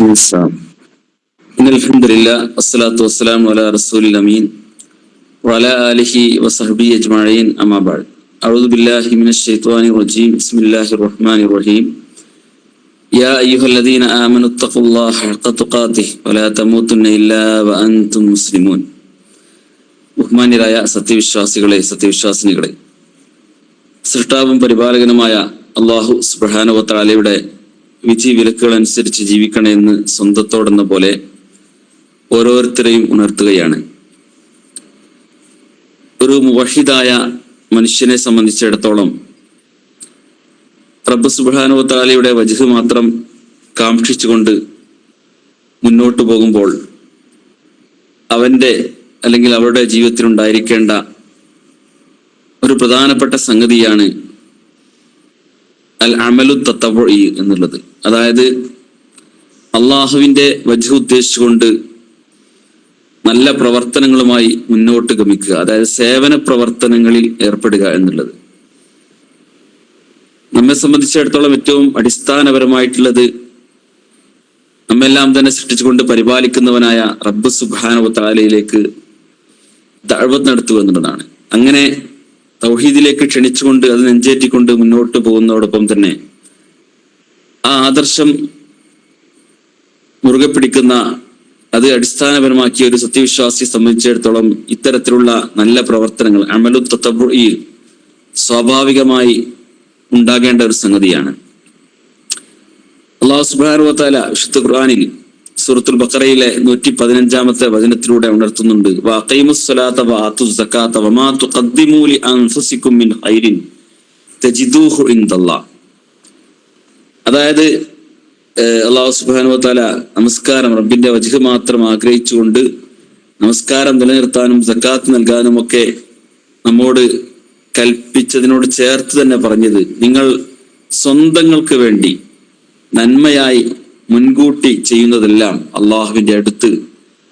السلام إن الحمد لله والصلاة والسلام على رسول الأمين وعلى آله وصحبه أجمعين أما بعد أعوذ بالله من الشيطان الرجيم بسم الله الرحمن الرحيم يا أيها الذين آمنوا اتقوا الله حق تقاته ولا تموتن إلا وأنتم مسلمون ബഹുമാന്യരായ സത്യവിശ്വാസികളെ സത്യവിശ്വാസിനികളെ സൃഷ്ടാവും പരിപാലകനുമായ അള്ളാഹു സുബ്രഹാനുവത്താലയുടെ വിധി വിലക്കുകൾ അനുസരിച്ച് ജീവിക്കണമെന്ന് സ്വന്തത്തോടെന്ന പോലെ ഓരോരുത്തരെയും ഉണർത്തുകയാണ്. ഒരു മുവഹിദായ മനുഷ്യനെ സംബന്ധിച്ചിടത്തോളം റബ്ബ് സുബ്രഹാനുവത്താലയുടെ വജുഹ് മാത്രം കാക്ഷിച്ചുകൊണ്ട് മുന്നോട്ടു പോകുമ്പോൾ അവന്റെ അല്ലെങ്കിൽ അവരുടെ ജീവിതത്തിൽ ഉണ്ടായിരിക്കേണ്ട ഒരു പ്രധാനപ്പെട്ട സംഗതിയാണ് അൽ അമലു തത്തവ എന്നുള്ളത്. അതായത് അള്ളാഹുവിന്റെ വജു ഉദ്ദേശിച്ചുകൊണ്ട് നല്ല പ്രവർത്തനങ്ങളുമായി മുന്നോട്ട് ഗമിക്കുക. അതായത് സേവന പ്രവർത്തനങ്ങളിൽ ഏർപ്പെടുക എന്നുള്ളത്. നമ്മെ സംബന്ധിച്ചിടത്തോളം ഏറ്റവും അടിസ്ഥാനപരമായിട്ടുള്ളത് നമ്മെല്ലാം തന്നെ സൃഷ്ടിച്ചുകൊണ്ട് പരിപാലിക്കുന്നവനായ റബ്ബ് സുബാനവ താലയിലേക്ക് ദഅവത്ത് നടത്തുക എന്നുള്ളതാണ്. അങ്ങനെ തൗഹീദിലേക്ക് ക്ഷണിച്ചുകൊണ്ട് അത് നെഞ്ചേറ്റിക്കൊണ്ട് മുന്നോട്ട് പോകുന്നതോടൊപ്പം തന്നെ ആ ആദർശം മുറുകെ പിടിക്കുന്ന അത് അടിസ്ഥാനപരമാക്കിയ ഒരു സത്യവിശ്വാസിയെ സംബന്ധിച്ചിടത്തോളം ഇത്തരത്തിലുള്ള നല്ല പ്രവർത്തനങ്ങൾ അമലു തത്തബുഇ സ്വാഭാവികമായി ഉണ്ടാകേണ്ട ഒരു സംഗതിയാണ്. അള്ളാഹു സുബാനുവത്താല വിശുദ്ധ ഖുർആാനിൽ സൂറത്തുൽ ബക്കറയിലെ നൂറ്റി പതിനഞ്ചാമത്തെ വചനത്തിലൂടെ ഉണർത്തുന്നുണ്ട്. അതായത് അള്ളാഹു അള്ളാഹു സുബാനുവത്താല നമസ്കാരം റബ്ബിന്റെ വജഹ് മാത്രം ആഗ്രഹിച്ചുകൊണ്ട് നമസ്കാരം നിലനിർത്താനും സക്കാത്ത് നൽകാനും ഒക്കെ നമ്മോട് കൽപ്പിച്ചതിനോട് ചേർത്ത് തന്നെ പറഞ്ഞത് നിങ്ങൾ സ്വന്തങ്ങൾക്ക് വേണ്ടി നന്മയായി മുൻകൂട്ടി ചെയ്യുന്നതെല്ലാം അള്ളാഹുവിന്റെ അടുത്ത്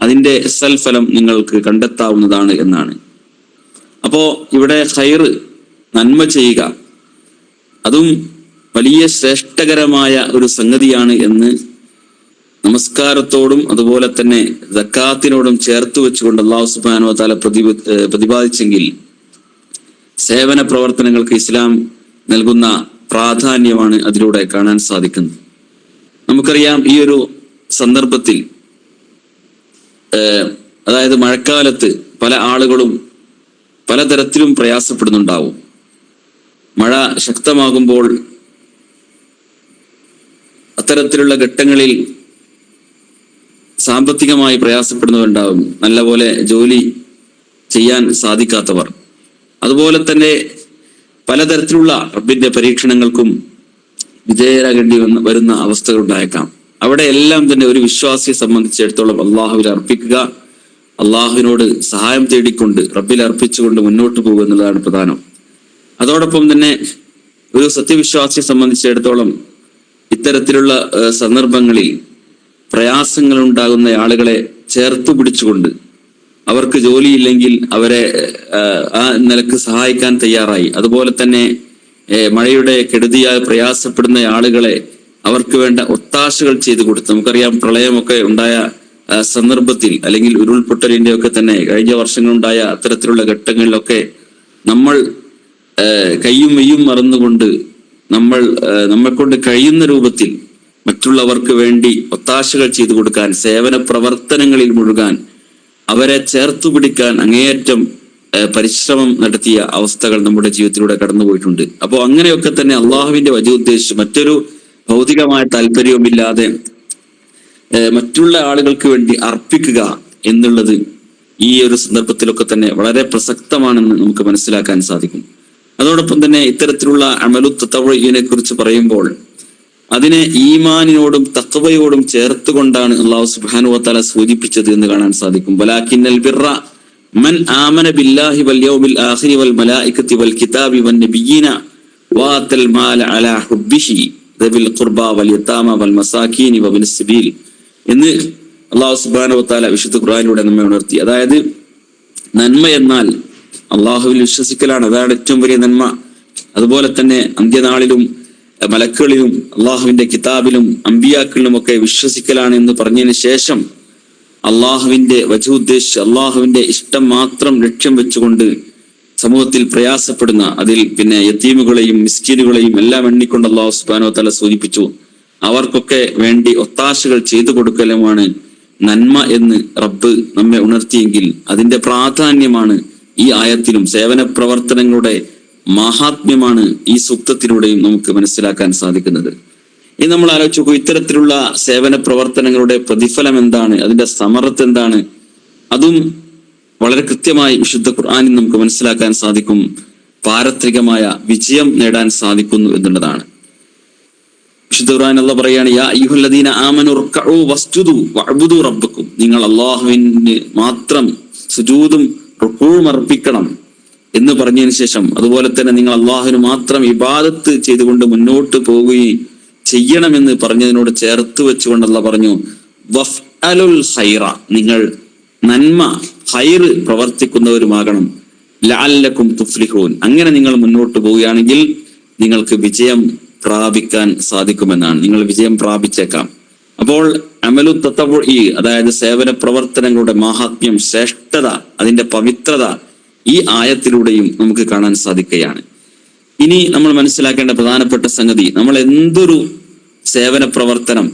അതിന്റെ സൽഫലം നിങ്ങൾക്ക് കണ്ടെത്താവുന്നതാണ് എന്നാണ്. അപ്പോ ഇവിടെ ഹൈറ് നന്മ ചെയ്യുക അതും വലിയ ശ്രേഷ്ഠകരമായ ഒരു സംഗതിയാണ് എന്ന് നമസ്കാരത്തോടും അതുപോലെ തന്നെ ജക്കാത്തിനോടും ചേർത്ത് വെച്ചുകൊണ്ട് അള്ളാഹു സുബാനോ താല പ്രതിപ പ്രതിപാദിച്ചെങ്കിൽ സേവന പ്രവർത്തനങ്ങൾക്ക് ഇസ്ലാം നൽകുന്ന പ്രാധാന്യമാണ് അതിലൂടെ കാണാൻ സാധിക്കുന്നത്. നമുക്കറിയാം ഈ ഒരു സന്ദർഭത്തിൽ അതായത് മഴക്കാലത്ത് പല ആളുകളും പലതരത്തിലും പ്രയാസപ്പെടുന്നുണ്ടാവും. മഴ ശക്തമാകുമ്പോൾ അത്തരത്തിലുള്ള ഘട്ടങ്ങളിൽ സാമ്പത്തികമായി പ്രയാസപ്പെടുന്നവരുണ്ടാവും. നല്ലപോലെ ജോലി ചെയ്യാൻ സാധിക്കാത്തവർ. അതുപോലെ തന്നെ പലതരത്തിലുള്ള റബ്ബിന്റെ പരീക്ഷണങ്ങൾക്കും വിധേയരാകേണ്ടി വന്ന വരുന്ന അവസ്ഥകൾ ഉണ്ടായേക്കാം. അവിടെ എല്ലാം തന്നെ ഒരു വിശ്വാസിയെ സംബന്ധിച്ചിടത്തോളം അള്ളാഹുവിൽ അർപ്പിക്കുക അള്ളാഹുവിനോട് സഹായം തേടിക്കൊണ്ട് റബ്ബിൽ അർപ്പിച്ചുകൊണ്ട് മുന്നോട്ട് പോകുക എന്നുള്ളതാണ് പ്രധാനം. അതോടൊപ്പം തന്നെ ഒരു സത്യവിശ്വാസിയെ സംബന്ധിച്ചിടത്തോളം ഇത്തരത്തിലുള്ള സന്ദർഭങ്ങളിൽ പ്രയാസങ്ങൾ ഉണ്ടാകുന്ന ആളുകളെ ചേർത്ത് പിടിച്ചുകൊണ്ട് അവർക്ക് ജോലിയില്ലെങ്കിൽ അവരെ ആ നിലയ്ക്ക് സഹായിക്കാൻ തയ്യാറായി. അതുപോലെ തന്നെ മഴയുടെ കെടുതിയാൽ പ്രയാസപ്പെടുന്ന ആളുകളെ അവർക്ക് വേണ്ട ഒത്താശകൾ ചെയ്തു കൊടുത്തു നമുക്കറിയാം പ്രളയമൊക്കെ ഉണ്ടായ സന്ദർഭത്തിൽ അല്ലെങ്കിൽ ഉരുൾപൊട്ടലിന്റെ ഒക്കെ തന്നെ കഴിഞ്ഞ വർഷങ്ങളുണ്ടായ അത്തരത്തിലുള്ള ഘട്ടങ്ങളിലൊക്കെ നമ്മൾ കയ്യും മെയ്യും മറന്നുകൊണ്ട് നമ്മൾ നമ്മെ കൊണ്ട് കഴിയുന്ന രൂപത്തിൽ മറ്റുള്ളവർക്ക് വേണ്ടി ഒത്താശകൾ ചെയ്തു കൊടുക്കാൻ സേവന പ്രവർത്തനങ്ങളിൽ മുഴുകാൻ അവരെ ചേർത്തു പിടിക്കാൻ അങ്ങേയറ്റം പരിശ്രമം നടത്തിയ അവസ്ഥകൾ നമ്മുടെ ജീവിതത്തിലൂടെ കടന്നുപോയിട്ടുണ്ട്. അപ്പോൾ അങ്ങനെയൊക്കെ തന്നെ അള്ളാഹുവിന്റെ വലിയ ഉദ്ദേശിച്ച് മറ്റൊരു ഭൗതികമായ താല്പര്യവുമില്ലാതെ മറ്റുള്ള ആളുകൾക്ക് വേണ്ടി അർപ്പിക്കുക എന്നുള്ളത് ഈ ഒരു സന്ദർഭത്തിലൊക്കെ തന്നെ വളരെ പ്രസക്തമാണെന്ന് നമുക്ക് മനസ്സിലാക്കാൻ സാധിക്കും. അതോടൊപ്പം തന്നെ ഇത്തരത്തിലുള്ള അമലു തത്തവഴിയെ കുറിച്ച് പറയുമ്പോൾ അതിനെ ഈമാനിനോടും തത്വയോടും ചേർത്തുകൊണ്ടാണ് അള്ളാഹു സുബ്ഹാനഹു വതആല സൂചിപ്പിച്ചത് എന്ന് കാണാൻ സാധിക്കും. വലാകിന്നൽ ബിർറ മൻ ആമന ബില്ലാഹി വൽ യൗമിൽ ആഖിരി വൽ മലായികത്തി വൽ കിതാബി വൻ നബിയീന അലാ ഖുർബ വൽ യതാമ വൽ വിശുദ്ധ ഖുർആനിലൂടെ നമ്മെ ഉണർത്തി. അതായത് നന്മ എന്നാൽ അള്ളാഹുവിൽ വിശ്വസിക്കലാണ്. അതാണ് ഏറ്റവും വലിയ നന്മ. അതുപോലെ തന്നെ അന്ത്യനാളിലും മലക്കുകളിലും അള്ളാഹുവിന്റെ കിതാബിലും അമ്പിയാക്കളിലും ഒക്കെ വിശ്വസിക്കലാണ് എന്ന് പറഞ്ഞതിന് ശേഷം അള്ളാഹുവിന്റെ വജുദ്ദേശിച്ച് അള്ളാഹുവിന്റെ ഇഷ്ടം മാത്രം ലക്ഷ്യം വെച്ചുകൊണ്ട് സമൂഹത്തിൽ പ്രയാസപ്പെടുന്ന അതിൽ പിന്നെ യത്തീമുകളെയും മിസ്കീനുകളെയും എല്ലാം എണ്ണിക്കൊണ്ട് അള്ളാഹു സുബാനോ തല സൂചിപ്പിച്ചു. അവർക്കൊക്കെ വേണ്ടി ഒത്താശകൾ ചെയ്തു കൊടുക്കലുമാണ് നന്മ എന്ന് റബ്ബ് നമ്മെ ഉണർത്തിയെങ്കിൽ അതിന്റെ പ്രാധാന്യമാണ് ഈ ആയത്തിലും സേവന പ്രവർത്തനങ്ങളുടെ മഹാത്മ്യമാണ് ഈ സൂക്തത്തിലൂടെയും നമുക്ക് മനസ്സിലാക്കാൻ സാധിക്കുന്നത്. ഇനി നമ്മൾ ആലോചിച്ച് നോക്കൂ ഇത്തരത്തിലുള്ള സേവന പ്രവർത്തനങ്ങളുടെ പ്രതിഫലം എന്താണ്? അതിന്റെ സമർത്ഥ എന്താണ്? അതും വളരെ കൃത്യമായി വിശുദ്ധ ഖുർആാനിൽ നമുക്ക് മനസ്സിലാക്കാൻ സാധിക്കും പാരത്രികമായ വിജയം നേടാൻ സാധിക്കുന്നു എന്നുള്ളതാണ്. വിശുദ്ധ ഖുർആൻ അല്ല പറയാണ് യാ റബ്ബക്കും. നിങ്ങൾ അള്ളാഹുവിന് മാത്രം സുജൂദും റുക്കൂഴും അർപ്പിക്കണം എന്ന് പറഞ്ഞതിന് ശേഷം അതുപോലെ തന്നെ നിങ്ങൾ അള്ളാഹുവിന് മാത്രം ഇബാദത്ത് ചെയ്തുകൊണ്ട് മുന്നോട്ട് പോവുകയും ചെയ്യണമെന്ന് പറഞ്ഞതിനോട് ചേർത്ത് വെച്ചുകൊണ്ടല്ല പറഞ്ഞു. വഫ് അലുൽ ഹൈറ നിങ്ങൾ നന്മ ഹൈറ് പ്രവർത്തിക്കുന്നവരുമാകണം. ലാലക്കും തുഫ്ലിഹൂൻ. അങ്ങനെ നിങ്ങൾ മുന്നോട്ട് പോവുകയാണെങ്കിൽ നിങ്ങൾക്ക് വിജയം പ്രാപിക്കാൻ സാധിക്കുമെന്നാണ്. നിങ്ങൾ വിജയം പ്രാപിച്ചേക്കാം. അപ്പോൾ അമലു തത്തവു ഈ അതായത് സേവന പ്രവർത്തനങ്ങളുടെ മാഹാത്മ്യം ശ്രേഷ്ഠത അതിന്റെ പവിത്രത ഈ ആയത്തിലൂടെയും നമുക്ക് കാണാൻ സാധിക്കുകയാണ്. ഇനി നമ്മൾ മനസ്സിലാക്കേണ്ട പ്രധാനപ്പെട്ട സംഗതി നമ്മൾ എന്തൊരു സേവന പ്രവർത്തനം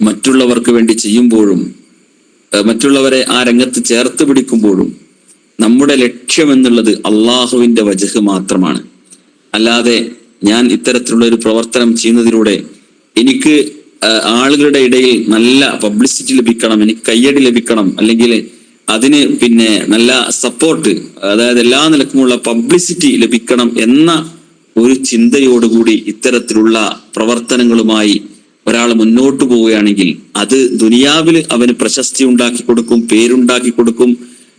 മറ്റുള്ളവർക്ക് വേണ്ടി ചെയ്യുമ്പോഴും മറ്റുള്ളവരെ ആ രംഗത്ത് ചേർത്ത് പിടിക്കുമ്പോഴും നമ്മുടെ ലക്ഷ്യം എന്നുള്ളത് അള്ളാഹുവിന്റെ വജഹ് മാത്രമാണ്. അല്ലാതെ ഞാൻ ഇത്തരത്തിലുള്ള ഒരു പ്രവർത്തനം ചെയ്യുന്നതിലൂടെ എനിക്ക് ആളുകളുടെ ഇടയിൽ നല്ല പബ്ലിസിറ്റി ലഭിക്കണം എനിക്ക് കയ്യടി ലഭിക്കണം അല്ലെങ്കിൽ അതിന് പിന്നെ നല്ല സപ്പോർട്ട് അതായത് എല്ലാ നിലക്കുമുള്ള പബ്ലിസിറ്റി ലഭിക്കണം എന്ന ഒരു ചിന്തയോടുകൂടി ഇത്തരത്തിലുള്ള പ്രവർത്തനങ്ങളുമായി ഒരാൾ മുന്നോട്ട് പോവുകയാണെങ്കിൽ അത് ദുനിയാവിൽ അവന് പ്രശസ്തി ഉണ്ടാക്കി കൊടുക്കും പേരുണ്ടാക്കി കൊടുക്കും.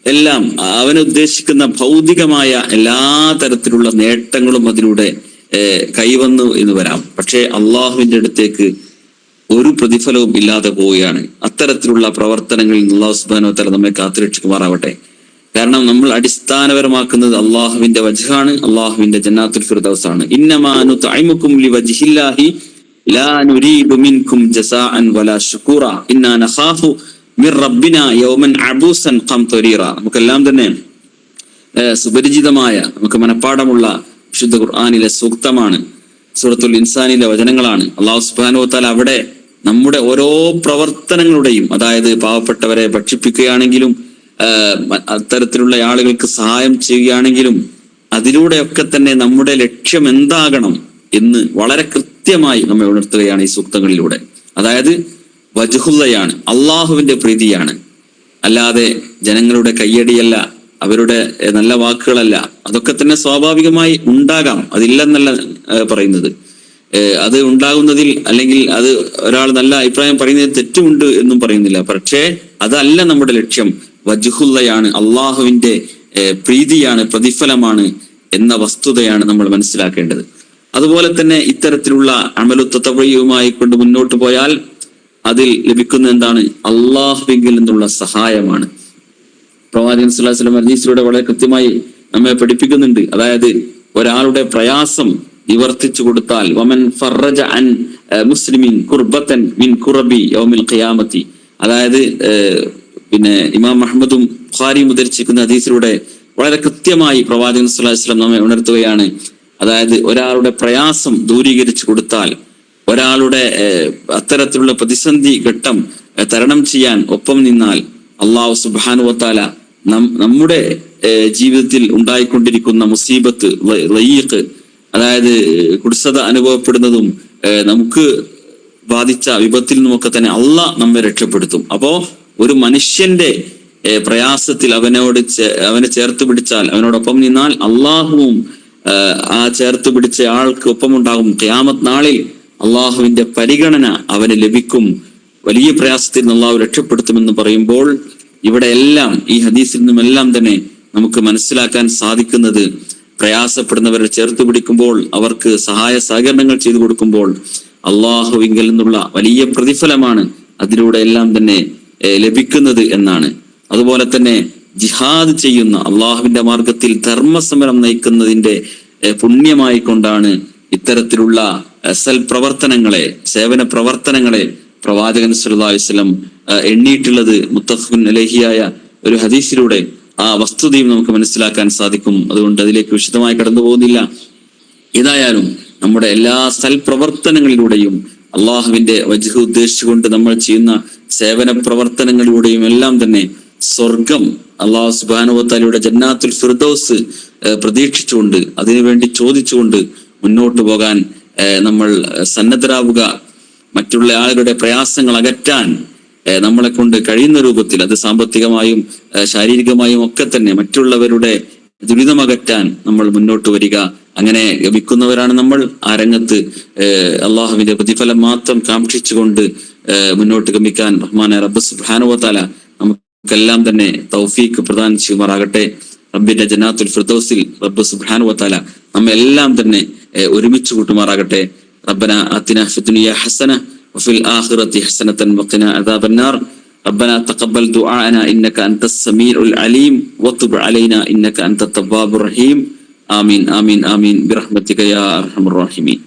എല്ലാം അവനുദ്ദേശിക്കുന്ന ഭൗതികമായ എല്ലാ തരത്തിലുള്ള നേട്ടങ്ങളും അതിലൂടെ കൈവന്നു എന്ന് വരാം. പക്ഷേ അള്ളാഹുവിന്റെ അടുത്തേക്ക് ഒരു പ്രതിഫലവും ഇല്ലാതെ പോവുകയാണ്. അത്തരത്തിലുള്ള പ്രവർത്തനങ്ങളിൽ അള്ളാഹു സുബാനോ തല നമ്മെ കാത്തുരക്ഷിക്കുമാറാവട്ടെ. കാരണം നമ്മൾ അടിസ്ഥാനപരമാക്കുന്നത് അള്ളാഹുവിന്റെ വജ്ഹാണ് അള്ളാഹുവിന്റെ ജന്നാത്തുൽ ഫിർദൗസ് ആണ് ഇന്നമാനു തൈമുക്കും ലി വജ്ഹില്ലാഹി ലാ മിൻകും ജസാഅൻ വലാ ശുകൂറ ഇന്നാ നഖാഫു മിർ യൗമൻ നമുക്കെല്ലാം തന്നെ സുപരിചിതമായ നമുക്ക് മനഃപ്പാടമുള്ള വിശുദ്ധ ഖുർആാനിലെ സൂക്തമാണ് സൂറത്തുൽ ഇൻസാനിലെ വചനങ്ങളാണ്. അള്ളാഹു സുബാനു താല അവിടെ നമ്മുടെ ഓരോ പ്രവർത്തനങ്ങളുടെയും അതായത് പാവപ്പെട്ടവരെ ഭക്ഷിപ്പിക്കുകയാണെങ്കിലും അത്തരത്തിലുള്ള ആളുകൾക്ക് സഹായം ചെയ്യുകയാണെങ്കിലും അതിലൂടെയൊക്കെ തന്നെ നമ്മുടെ ലക്ഷ്യം എന്താകണം എന്ന് വളരെ കൃത്യമായി നമ്മെ ഉണർത്തുകയാണ് ഈ സൂക്തങ്ങളിലൂടെ. അതായത് വജുഹുല്ലയാണ് അള്ളാഹുവിന്റെ പ്രീതിയാണ്. അല്ലാതെ ജനങ്ങളുടെ കയ്യടിയല്ല അവരുടെ നല്ല വാക്കുകളല്ല അതൊക്കെ തന്നെ സ്വാഭാവികമായി ഉണ്ടാകാം. അതില്ലെന്നല്ല പറയുന്നത്. അത് ഉണ്ടാകുന്നതിൽ അല്ലെങ്കിൽ അത് ഒരാൾ നല്ല അഭിപ്രായം പറയുന്നതിൽ തെറ്റുമുണ്ട് എന്നും പറയുന്നില്ല. പക്ഷേ അതല്ല നമ്മുടെ ലക്ഷ്യം. വജുഹുല്ലയാണ് അള്ളാഹുവിന്റെ പ്രീതിയാണ് പ്രതിഫലമാണ് എന്ന വസ്തുതയാണ് നമ്മൾ മനസ്സിലാക്കേണ്ടത്. അതുപോലെ തന്നെ ഇത്തരത്തിലുള്ള അമലുത്തവയുമായി കൊണ്ട് മുന്നോട്ട് പോയാൽ അതിൽ ലഭിക്കുന്ന എന്താണ്? അള്ളാഹുവിൽ നിന്നുള്ള സഹായമാണ്. പ്രവാചകൻ സുല്ലാസ്ലം ഹദീസിലൂടെ വളരെ കൃത്യമായി നമ്മെ പഠിപ്പിക്കുന്നുണ്ട്. അതായത് ഒരാളുടെ പ്രയാസം നിവർത്തിച്ചു കൊടുത്താൽ വമൻ ഫറജ അൻ മുസ്ലിമിൻ കുർബത്തൻ മിൻ കുറബി യൗമിൽ ഖിയാമത്തി. അതായത് പിന്നെ ഇമാം അഹമ്മദും ബുഖാരിയും ഉദ്ധരിച്ചിരിക്കുന്ന ഹദീസിലൂടെ വളരെ കൃത്യമായി പ്രവാചകൻ വസല്ലം നമ്മെ ഉണർത്തുകയാണ്. അതായത് ഒരാളുടെ പ്രയാസം ദൂരീകരിച്ചു കൊടുത്താൽ ഒരാളുടെ അത്തരത്തിലുള്ള പ്രതിസന്ധി ഘട്ടം തരണം ചെയ്യാൻ ഒപ്പം നിന്നാൽ അള്ളാഹു സുബാനുവത്താല നമ്മുടെ ഏഹ്, ജീവിതത്തിൽ ഉണ്ടായിക്കൊണ്ടിരിക്കുന്ന മുസീബത്ത് റയ്യക്ക് അതായത് കുടിസത അനുഭവപ്പെടുന്നതും നമുക്ക് ബാധിച്ച വിപത്തിൽ നിന്നുമൊക്കെ തന്നെ അള്ള നമ്മെ രക്ഷപ്പെടുത്തും. അപ്പോ ഒരു മനുഷ്യന്റെ പ്രയാസത്തിൽ അവനോട് അവനെ ചേർത്ത് പിടിച്ചാൽ അവനോടൊപ്പം നിന്നാൽ അള്ളാഹുവും ആ ചേർത്ത് പിടിച്ച ആൾക്ക് ഒപ്പമുണ്ടാകും. ക്യാമത് നാളിൽ അള്ളാഹുവിന്റെ പരിഗണന അവന് ലഭിക്കും. വലിയ പ്രയാസത്തിൽ നിന്ന് അള്ളാഹു രക്ഷപ്പെടുത്തുമെന്ന് പറയുമ്പോൾ ഇവിടെ എല്ലാം ഈ ഹദീസിൽ നിന്നും എല്ലാം തന്നെ നമുക്ക് മനസ്സിലാക്കാൻ സാധിക്കുന്നത് പ്രയാസപ്പെടുന്നവരെ ചേർത്ത് പിടിക്കുമ്പോൾ അവർക്ക് സഹായ സഹകരണങ്ങൾ ചെയ്തു കൊടുക്കുമ്പോൾ അള്ളാഹുവിങ്കിൽ നിന്നുള്ള വലിയ പ്രതിഫലമാണ് അതിലൂടെ എല്ലാം തന്നെ ലഭിക്കുന്നത് എന്നാണ്. അതുപോലെ തന്നെ ജിഹാദ് ചെയ്യുന്ന അള്ളാഹുവിന്റെ മാർഗത്തിൽ ധർമ്മസമരം നയിക്കുന്നതിന്റെ പുണ്യമായി കൊണ്ടാണ് ഇത്തരത്തിലുള്ള സൽ പ്രവർത്തനങ്ങളെ സേവന പ്രവർത്തനങ്ങളെ പ്രവാചകൻ സുല്ലാസ്ലം എണ്ണിയിട്ടുള്ളത് മുത്തഫിൻ അലഹിയായ ഒരു ഹദീസിലൂടെ ആ വസ്തുതയും നമുക്ക് മനസ്സിലാക്കാൻ സാധിക്കും. അതുകൊണ്ട് അതിലേക്ക് വിശദമായി കടന്നു പോകുന്നില്ല ഏതായാലും നമ്മുടെ എല്ലാ സൽപ്രവർത്തനങ്ങളിലൂടെയും അള്ളാഹുവിന്റെ വജുഹ് ഉദ്ദേശിച്ചുകൊണ്ട് നമ്മൾ ചെയ്യുന്ന സേവന പ്രവർത്തനങ്ങളിലൂടെയും എല്ലാം തന്നെ സ്വർഗം അള്ളാഹു സുബാനുവത്താലിയുടെ ജന്നാത്തുൽ ഫിർദോസ് പ്രതീക്ഷിച്ചുകൊണ്ട് അതിനുവേണ്ടി ചോദിച്ചുകൊണ്ട് മുന്നോട്ട് പോകാൻ നമ്മൾ സന്നദ്ധരാവുക. മറ്റുള്ള ആളുകളുടെ പ്രയാസങ്ങൾ അകറ്റാൻ നമ്മളെ കൊണ്ട് കഴിയുന്ന രൂപത്തിൽ അത് സാമ്പത്തികമായും ശാരീരികമായും ഒക്കെ തന്നെ മറ്റുള്ളവരുടെ ദുരിതമകറ്റാൻ നമ്മൾ മുന്നോട്ട് വരിക. അങ്ങനെ വിൽക്കുന്നവരാണ് നമ്മൾ. ആ രംഗത്ത് അള്ളാഹുവിന്റെ പ്രതിഫലം മാത്രം കാക്ഷിച്ചുകൊണ്ട് മുന്നോട്ട് ഗമിക്കാൻ റഹ്മാൻ റബ്ബസ് സുബ്ഹാനുവത്താല നമുക്കെല്ലാം തന്നെ തൗഫീഖ് പ്രദാനം ചെയ്യുമാറാകട്ടെ റബ്ബിന്റെ ജനാത്തുൽ ഫിർദൌസിൽ റബ്ബ് നമ്മെ എല്ലാം തന്നെ ഒരുമിച്ച് കൂട്ടുമാറാകട്ടെ. റബ്ബന അതിന ഫിദ്ദുനിയ ഹസന വഫിൽ ആഖിറത്തി ഹസനതൻ വഖിന അദാബന്നാർ ربنا تقبل دعاءنا إنك أنت السميع العليم وتب علينا إنك أنت التواب الرحيم. آمين آمين آمين. برحمتك يا أرحم الراحمين.